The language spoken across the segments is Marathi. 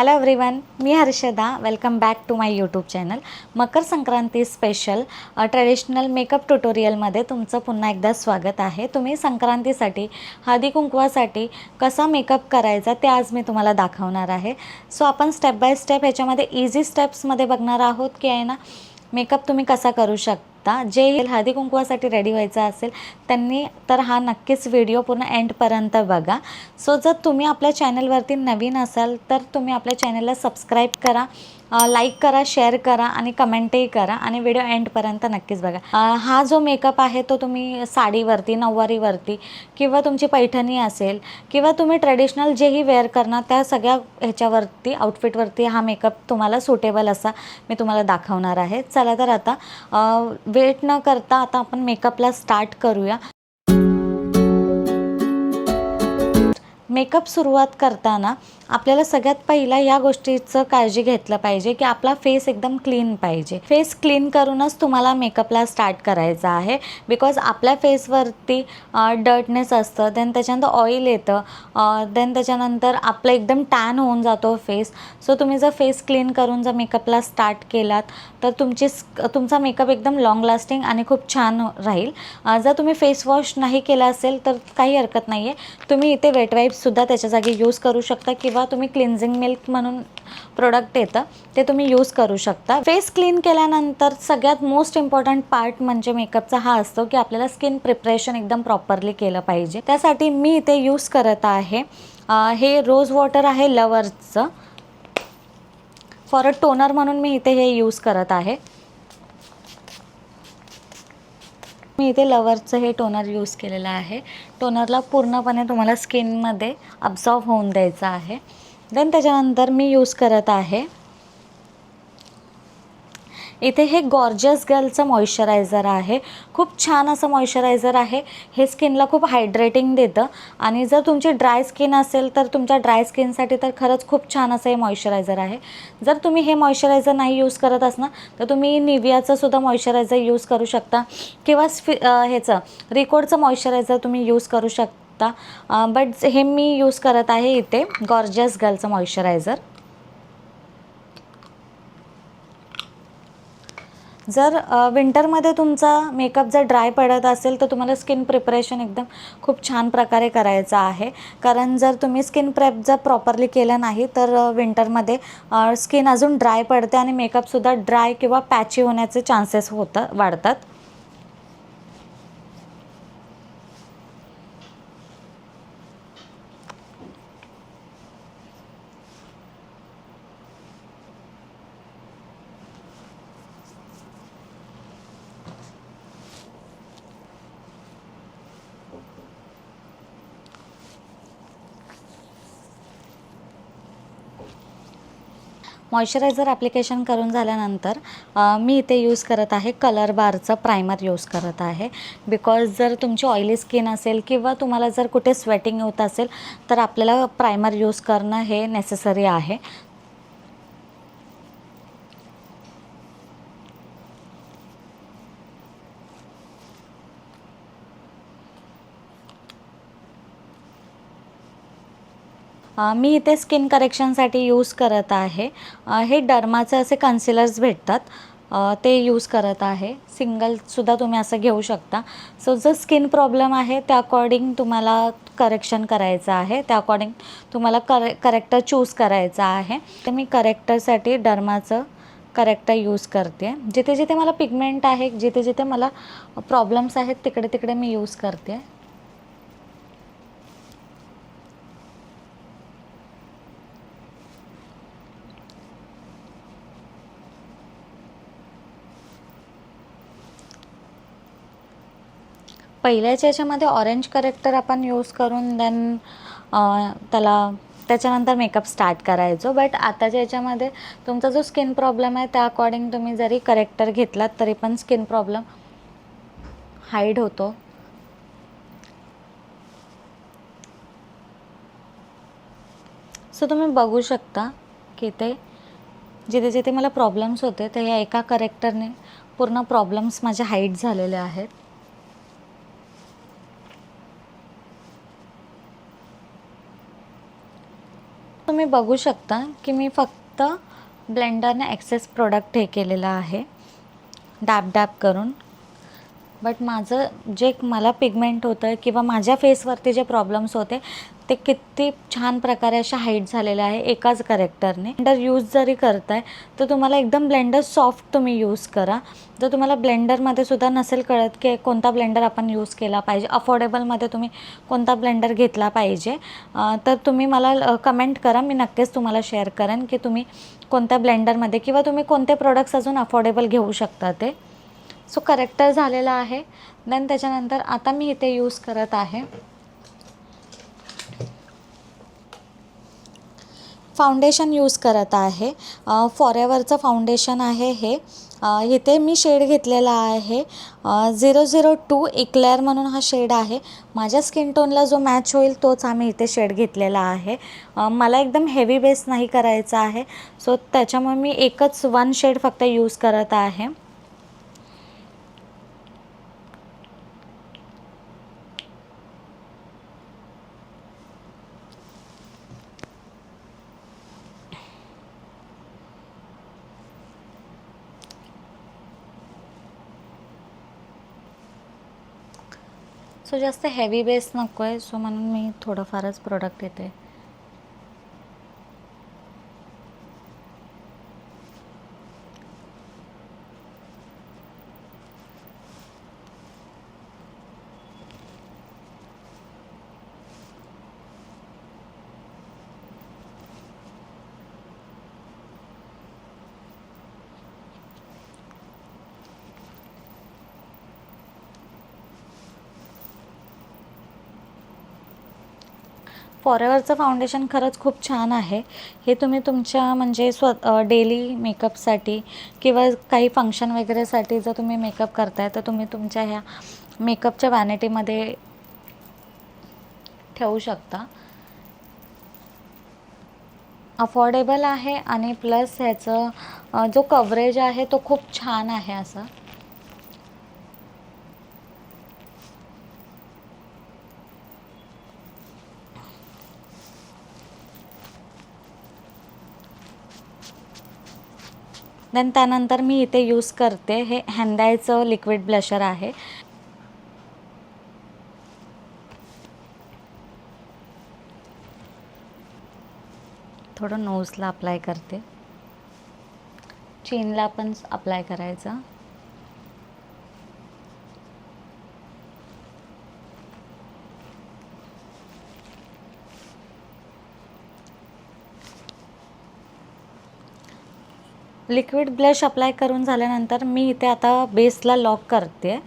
Hello everyone me Harshada. Welcome back to my YouTube channel Makar Sankranti special traditional makeup ट्युटोरियलमध्ये तुमचं पुन्हा एकदा स्वागत आहे. तुम्ही संक्रांतीसाठी हळदी कुंकवासाठी कसा मेकअप करायचा ते आज मी तुम्हाला दाखवणार आहे. सो आपण स्टेप बाय स्टेप ह्याच्यामध्ये इझी स्टेप्समध्ये बघणार आहोत की आहे ना? मेकअप तुम्ही कसा करू शकता? जे हळदी कुंकवासाठी रेडी व्हायचं असेल त्यांनी तर हा नक्कीच व्हिडिओ पूर्ण एंडपर्यंत बघा. सो जर तुम्ही आपल्या चॅनलवरती नवीन असाल तर तुम्ही आपल्या चॅनलला सबस्क्राईब करा. लाईक करा शेअर करा आणि कमेंटही करा आणि व्हिडिओ एंडपर्यंत नक्कीच बघा. हा जो मेकअप आहे तो तुम्ही साडीवरती नऊवारीवरती किंवा तुमची पैठणी असेल किंवा तुम्ही ट्रेडिशनल जेही वेअर करणार त्या सगळ्या ह्याच्यावरती आउटफिटवरती हा मेकअप तुम्हाला सुटेबल असा मी तुम्हाला दाखवणार आहे. चला तर आता वेट न करता आता आपण मेकअपला स्टार्ट करूया. मेकअप सुरुवात करताना आपल्याला सगळ्यात पहिला या गोष्टीचं काळजी घेतलं पाहिजे की आपला फेस एकदम क्लीन पाहिजे. फेस क्लीन करूनच तुम्हाला मेकअपला स्टार्ट करायचा आहे. बिकॉज आपल्या फेसवरती डर्टनेस असतं देन त्याच्यानंतर ऑइल येतं देन त्याच्यानंतर आपलं एकदम टॅन होऊन जातो फेस. सो तुम्ही जर फेस क्लीन करून जर मेकअपला स्टार्ट केलात तर तुमची तुमचा मेकअप एकदम लॉंग लास्टिंग आणि खूप छान राहील. जर तुम्ही फेस वॉश नाही केला असेल तर काही हरकत नाही आहे तुम्ही इथे वेट वाईप्ससुद्धा त्याच्या जागी यूज करू शकता किंवा तुम्ही क्लिन्झिंग मिल्क म्हणून प्रोडक्ट येतं ते तुम्ही यूज करू शकता. फेस क्लीन केल्यानंतर सगळ्यात मोस्ट इम्पॉर्टंट पार्ट म्हणजे मेकअपचा हा असतो की आपल्याला स्किन प्रिपरेशन एकदम प्रॉपरली केलं पाहिजे. त्यासाठी मी इथे यूज करत आहे हे रोज वॉटर आहे लवर्सचं फॉर अ टोनर म्हणून मी इथे हे यूज करत आहे. मी इथे लवरचं हे टोनर यूज केलेलं आहे. टोनरला पूर्णपणे तुम्हाला स्किनमध्ये अब्झॉर्व होऊन द्यायचं आहे. देन त्याच्यानंतर मी यूज करत आहे. इथे हे गॉर्जियस गर्लचं मॉइश्चरायझर आहे. खूप छान असं मॉइश्चरायझर आहे. हे स्किनला खूप हायड्रेटिंग देतं. आणि जर तुमची ड्राय स्किन असेल तर तुमच्या ड्राय स्किनसाठी तर खरंच खूप छान असं हे मॉइश्चरायझर आहे. जर तुम्ही हे मॉइश्चरायझर नाही यूज करत असणार तर तुम्ही निवियाचं सुद्धा मॉइश्चरायझर यूज करू शकता. किंवा स्फि ह्याचं रिकोडचं मॉइश्चरायझर तुम्ही यूज करू शकता. बट हे मी यूज करत आहे इथे गॉर्जियस गर्लचं मॉइश्चरायझर जर विंटरमध्ये तुमचा मेकअप जर ड्राय पडत असेल तर तुम्हाला स्किन प्रिपरेशन एकदम खूप छान प्रकारे करायचं आहे. कारण जर तुम्ही स्किन प्रेप जर प्रॉपरली केलं नाही तर विंटरमध्ये स्किन अजून ड्राय पडते आणि मेकअपसुद्धा ड्राय किंवा पॅची होण्याचे चान्सेस होतात वाढतात. मॉइश्चरायझर ॲप्लिकेशन करून झाल्यानंतर मी इथे यूज करत आहे कलर बारचं प्रायमर यूज करत आहे. बिकॉज जर तुमची ऑइली स्किन असेल किंवा तुम्हाला जर कुठे स्वेटिंग होत असेल तर आपल्याला प्रायमर यूज करणं हे नेसेसरी आहे. मी इथे स्किन करेक्शनसाठी यूज करत आहे. हे डर्माचे असे कन्सिलर्स भेटतात. ते यूज करत आहे. सिंगलसुद्धा तुम्ही असं घेऊ शकता. सो जो स्किन प्रॉब्लेम आहे त्या अकॉर्डिंग तुम्हाला करेक्शन करायचं आहे. त्या अकॉर्डिंग तुम्हाला करे करेक्टर चूज करायचा आहे. तर मी करेक्टरसाठी डर्माचं करेक्टर यूज करते. जिथे जिथे मला पिगमेंट आहे जिथे जिथे मला प्रॉब्लेम्स आहेत तिकडे तिकडे मी यूज करते. पहिल्याच्या याच्यामध्ये ऑरेंज करेक्टर आपण यूज करून देन त्याला त्याच्यानंतर मेकअप स्टार्ट करायचो. बट आताच्या याच्यामध्ये तुमचा जो स्किन प्रॉब्लेम आहे त्या अकॉर्डिंग तुम्ही जरी करेक्टर घेतलात तरी पण स्किन प्रॉब्लेम हाईड होतो. सो तुम्ही बघू शकता की ते जिथे जिथे मला प्रॉब्लेम्स होते ते या एका करेक्टरने पूर्ण प्रॉब्लेम्स माझे हाईट झालेले आहेत. तुम्ही बघू शकता की मी फक्त ब्लेंडरने ॲक्सेस प्रोडक्ट हे केलेलं आहे. डॅब डॅब करून. बट माझं जे मला पिगमेंट होतं किंवा माझ्या फेसवरती जे प्रॉब्लेम्स होते ते किती छान प्रकारे अशा हाईट झालेले आहे एकाच करेक्टरने ब्लेंडर यूज जरी करताय तर तुम्हाला एकदम ब्लेंडर सॉफ्ट तुम्ही यूज करा. जर तुम्हाला ब्लेंडरमध्ये सुद्धा नसेल कळत की कोणता ब्लेंडर आपण यूज केला पाहिजे अफोर्डेबलमध्ये तुम्ही कोणता ब्लेंडर घेतला पाहिजे तर तुम्ही मला कमेंट करा. मी नक्कीच तुम्हाला शेअर करेन की तुम्ही कोणत्या ब्लेंडरमध्ये किंवा तुम्ही कोणते प्रोडक्ट्स अजून अफोर्डेबल घेऊ शकता ते. सो करेक्टर झालेला आहे. देन त्याच्यानंतर आता मी इथे यूज करत आहे. फाउंडेशन यूज करत आहे. फॉरेवरचं फाउंडेशन आहे हे. इथे मी शेड घेतलेला आहे. झिरो झिरो टू इक्लेअर म्हणून हा शेड आहे. माझ्या स्किन टोनला जो मॅच होईल तोच आम्ही इथे शेड घेतलेला आहे. मला एकदम हेवी बेस नाही करायचा आहे. सो त्याच्यामुळे मी एकच वन शेड फक्त यूज करत आहे. सो जास्त हेवी बेस नको आहे सो म्हणून मी थोडंफारच प्रोडक्ट येते फॉरेवरचं फाउंडेशन खरंच खूप छान आहे. हे तुम्ही तुमच्या म्हणजे स्व डेली मेकअपसाठी किंवा काही फंक्शन वगैरेसाठी जर तुम्ही मेकअप करताय तर तुम्ही तुमच्या ह्या मेकअपच्या वॅनिटीमध्ये ठेवू शकता. अफोर्डेबल आहे आणि प्लस ह्याचं जो कवरेज आहे तो खूप छान आहे असं. देन त्यानंतर मी इथे यूज करते. हे हँडायचं लिक्विड ब्लशर आहे. थोडं नोजला अप्लाय करते. चीनला पण अप्लाय करायचा. लिक्विड ब्लश अप्लाय करून झाल्यानंतर मी इथे आता बेसला लॉक करते.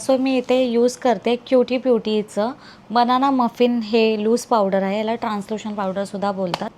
सो मी इथे यूज करते क्युटी ब्युटीचं. बनाना मफिन हे लूज पावडर आहे. याला ट्रान्सल्युशन पावडरसुद्धा बोलतात.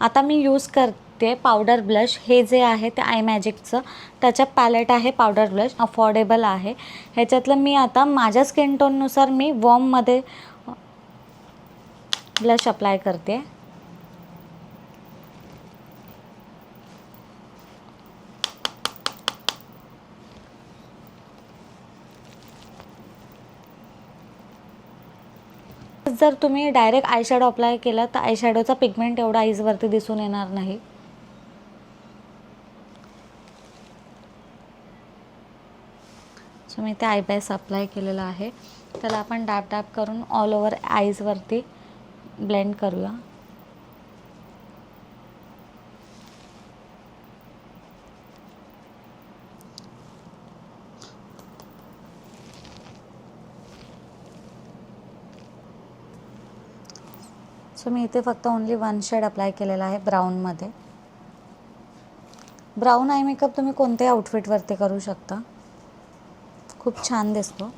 आता मी यूज करते पावडर ब्लश हे जे आहे ते आय मॅजिकचं त्याच्या पॅलेट आहे पावडर ब्लश अफोर्डेबल आहे. ह्याच्यातलं मी आता माझ्या स्किन टोननुसार मी वॉर्ममध्ये ब्लश अप्लाय करते. जर तुम्ही डायरेक्ट आय शॅडो अप्लाय केला तर आय शॅडोचा पिगमेंट एवढा आईजवरती दिसून येणार नाही. सो मी ते आयबॅस अप्लाय केलेलं आहे. त्याला आपण डाब डाब करून ऑल ओव्हर आईजवरती ब्लेंड करूया. सो मी इथे फक्त ओनली वन शेड अप्लाय केलेला आहे ब्राऊनमध्ये ब्राऊन आय मेकअप तुम्ही कोणत्याही आउटफिटवरती करू शकता. खूप छान दिसतो.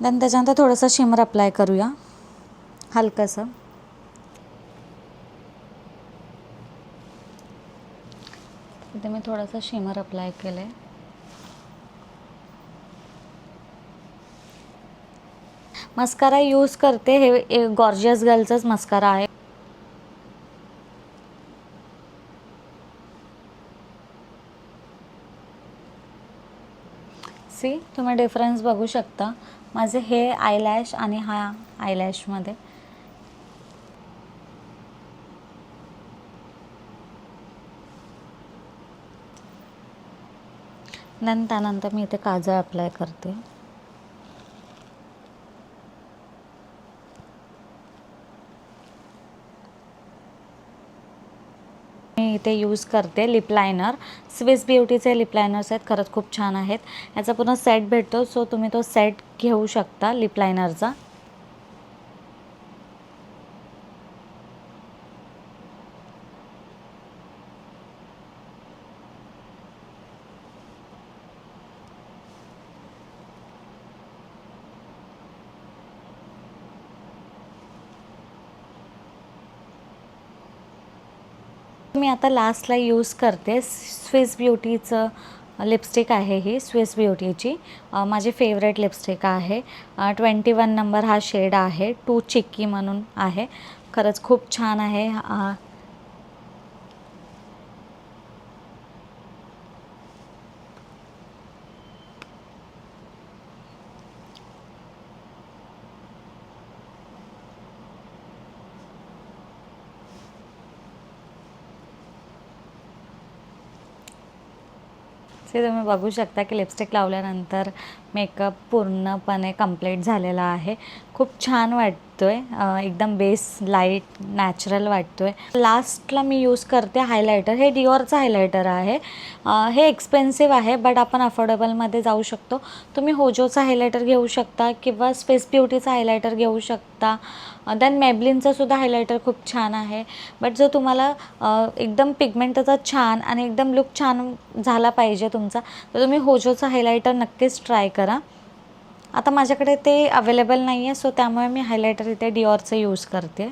देन त्याच्यानंतर थोडंसं शिमर अप्लाय करूया. हलकंसं. इथे मी थोडंसं शिमर अप्लाय केलं आहे मस्कारा यूज करते हे गॉर्जियस गर्लचंच मस्कारा आहे. सी तुम्ही डिफरन्स बघू शकता. माझे हे आयलॅश आणि हा आयलॅशमध्ये नंतर त्यानंतर मी इथे काजळ अप्लाय करते. इथे यूज करते लिप लायनर स्विस ब्युटीचे लिप लायनर्स आहेत खरंच खूप छान आहेत. याचा पूर्ण सेट भेटतो सो तुम्ही तो सेट घेऊ शकता लिप लायनरचा मी आता लास्टला यूज करते. स्विस ब्युटीचं लिपस्टिक आहे ही स्विस ब्युटीची माझी फेवरेट लिपस्टिक आहे. ट्वेंटी वन नंबर हा शेड आहे. टू चिक्की म्हणून आहे. खरंच खूप छान आहे. ते तुम्ही बघू शकता की लिपस्टिक लावल्यानंतर मेकअप पूर्णपणे कंप्लीट झालेला आहे. खूप छान वाटतो आहे एकदम बेस लाइट नॅचरल वाटतो आहे लास्टला मी यूज करते हायलायटर. हे डिओरचं हायलायटर आहे. हे एक्सपेन्सिव्ह आहे बट आपण अफोर्डेबलमध्ये जाऊ शकतो. तुम्ही होजोचा हायलायटर घेऊ शकता किंवा स्पेस ब्युटीचा हायलायटर घेऊ शकता. देन मेबलिनचं सुद्धा हायलायटर खूप छान आहे. बट जर तुम्हाला एकदम एकदम पिगमेंटचा छान आणि एकदम लुक छान झाला पाहिजे तुमचा तर तुम्ही होजोचा हायलायटर नक्कीच ट्राय करा. आता माझ्याकडे ते अवेलेबल नाही आहे सो त्यामुळे मी हायलायटर इथे डिओरचं यूज करते.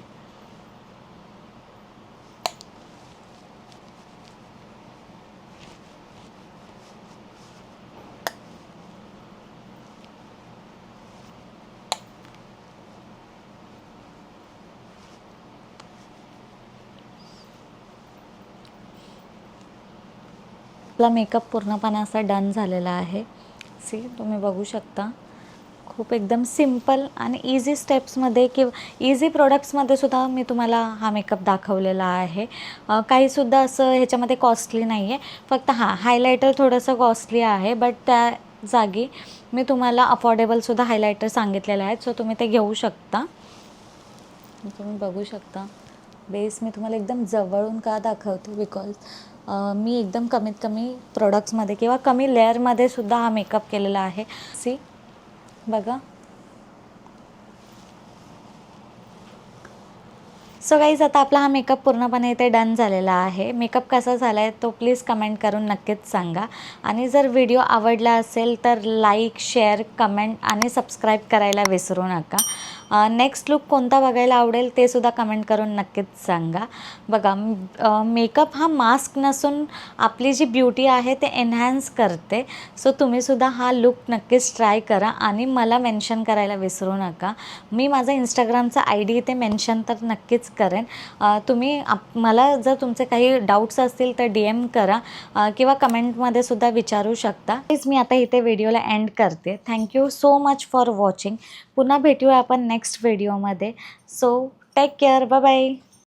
आपला मेकअप पूर्णपणे असा डन झालेला आहे. सी तुम्ही बघू शकता. खूप एकदम सिंपल आणि इझी स्टेप्समध्ये किंवा इझी प्रोडक्ट्समध्ये सुद्धा मी तुम्हाला हा मेकअप दाखवलेला आहे. काहीसुद्धा असं ह्याच्यामध्ये कॉस्टली नाही आहे फक्त हां हायलायटर थोडंसं कॉस्टली आहे बट त्या जागी मी तुम्हाला अफोर्डेबलसुद्धा हायलायटर सांगितलेले आहेत सो तुम्ही ते घेऊ शकता. तुम्ही बघू शकता. बेस मी तुम्हाला एकदम जवळून का दाखवते बिकॉज मी एकदम कमीत कमी प्रोडक्ट्समध्ये किंवा कमी लेअरमध्ये सुद्धा हा मेकअप केलेला आहे. सी बघा. सो गाईज आता आपला हा मेकअप पूर्णपणे इथे डन झालेला आहे. मेकअप कसा झाला आहे तो प्लीज कमेंट करून नक्कीच सांगा. आणि जर व्हिडिओ आवडला असेल तर लाईक शेअर कमेंट आणि सबस्क्राईब करायला विसरू नका. नेक्स्ट लुक कोणता बघायला आवडेल ते सुद्धा कमेंट करून नक्कीच सांगा. बघा मेकअप हा मास्क नसून आपली जी ब्युटी आहे ते एनहॅन्स करते. सो तुम्हीसुद्धा हा लुक नक्कीच ट्राय करा आणि मला मेन्शन करायला विसरू नका. मी माझा इंस्टाग्रामचा आय डी इथे मेन्शन तर नक्कीच करेन. तुम्ही आप मला जर तुमचे काही डाऊट्स असतील तर डी एम करा किंवा कमेंटमध्ये सुद्धा विचारू शकता. प्लीज मी आता इथे व्हिडिओला एंड करते. Thank you so much for watching पुन्हा भेटूया आपण नेक्स्ट व्हिडिओमध्ये so take care bye bye